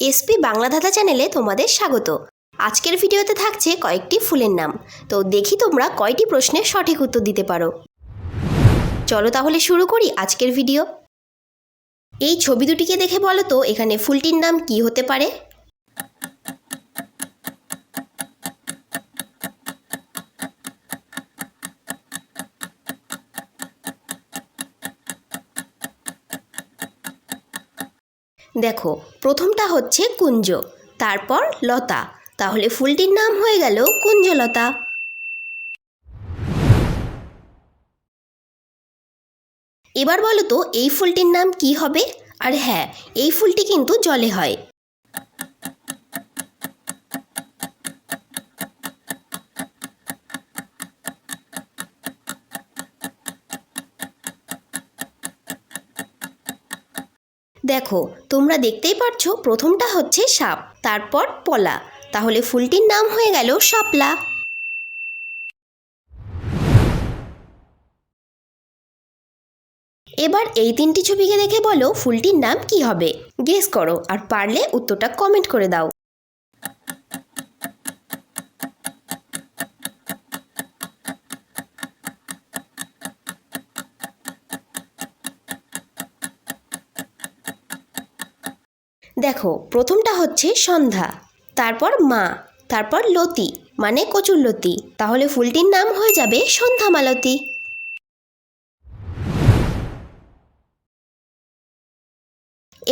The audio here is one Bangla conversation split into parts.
এসপি বাংলা ধাঁধা চ্যানেলে তোমাদের স্বাগত। আজকের ভিডিওতে থাকছে কয়েকটি ফুলের নাম। তো দেখি তোমরা কয়টি প্রশ্নের সঠিক উত্তর দিতে পারো। চলো তাহলে শুরু করি আজকের ভিডিও। এই ছবি দুটিকে দেখে বলো তো, এখানে ফুলটির নাম কি হতে পারে? দেখো, প্রথমটা হচ্ছে কুঞ্জ, তারপর লতা। তাহলে ফুলটির নাম হয়ে গেল কুঞ্জলতা। এবার বলো তো, এই ফুলটির নাম কি হবে? আর হ্যাঁ এই ফুলটি কিন্তু জলে হয়। দেখো, তোমরা দেখতেই পারছ প্রথমটা হচ্ছে সাপ, তারপর পলা। তাহলে ফুলটির নাম হয়ে গেল শাপলা। এবার এই তিনটি ছবিকে দেখে বলো ফুলটির নাম কি হবে। গেস করো আর পারলে উত্তরটা কমেন্ট করে দাও। দেখো, প্রথমটা হচ্ছে সন্ধ্যা, তারপর মা, তারপর লতি মানে কচুরলতি তাহলে ফুলটির নাম হয়ে যাবে সন্ধ্যা মালতি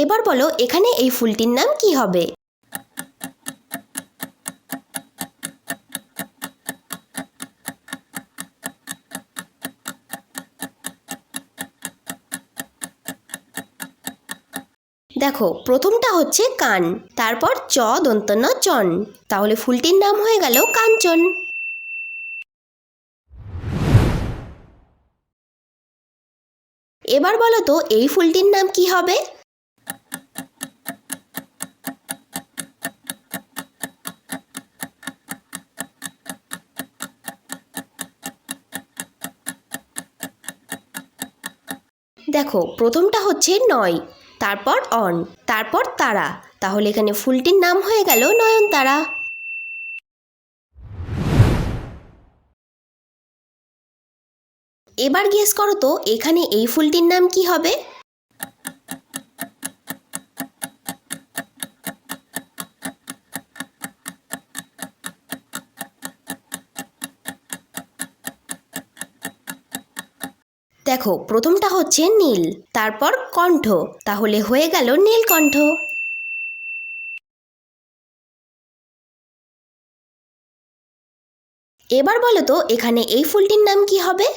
এবার বলো, এখানে এই ফুলটির নাম কি হবে? দেখো, প্রথমটা হচ্ছে কান, তারপর চ দন্তন্য চন। তাহলে ফুলটির নাম হয়ে গেল কাঞ্চন। এবার বলো তো, এই ফুলটির নাম কি হবে? দেখো, প্রথমটা হচ্ছে নয়। তারপর অন, তারপর তারা। তাহলে এখানে ফুলটির নাম হয়ে গেল নয়নতারা। এবার গেস করো তো, এখানে এই ফুলটির নাম কি হবে? দেখো, প্রথমটা হচ্ছে নীল, তারপর কণ্ঠ। তাহলে হয়ে গেল নীলকণ্ঠ। এবার বলো তো, এখানে এই ফুলটির নাম কি হবে?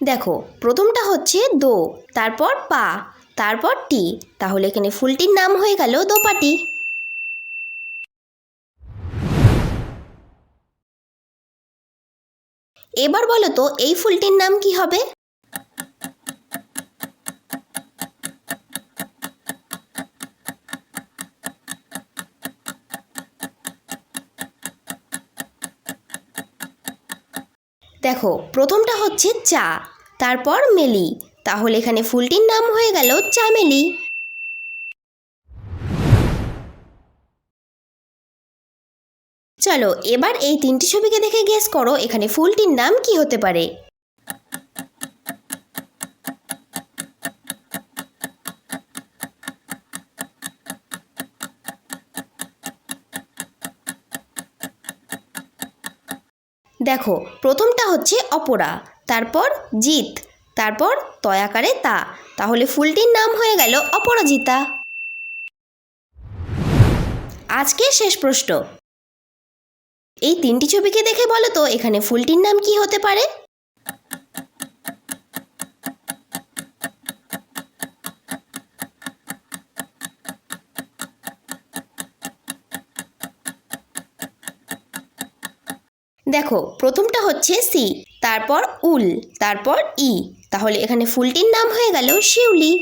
দেখো, প্রথমটা হচ্ছে দো, তারপর পা। তারপর টি। তাহলে এখানে ফুলটির নাম হয়ে গেল দোপাটি। এবার বলো তো, এই ফুলটির নাম কি হবে? দেখো, প্রথমটা হচ্ছে চা, তারপর মেলি। তাহলে এখানে ফুলটির নাম হয়ে গেল চামেলি। চলো, এবার এই তিনটি ছবিকে দেখে গেস করো, এখানে ফুলটির নাম কি হতে পারে। দেখো, প্রথমটা হচ্ছে অপরা, তারপর জিত তারপর তয়াকারে তা। তাহলে ফুলটির নাম হয়ে গেল অপরাজিতা। আজকের শেষ প্রশ্ন। এই তিনটি ছবিকে দেখে বলো তো, এখানে ফুলটির নাম কি হতে পারে? দেখো, প্রথমটা হচ্ছে সি, তারপর উল, তারপর ই। তাহলে এখানে ফুলটির নাম হয়ে গেল শিউলি।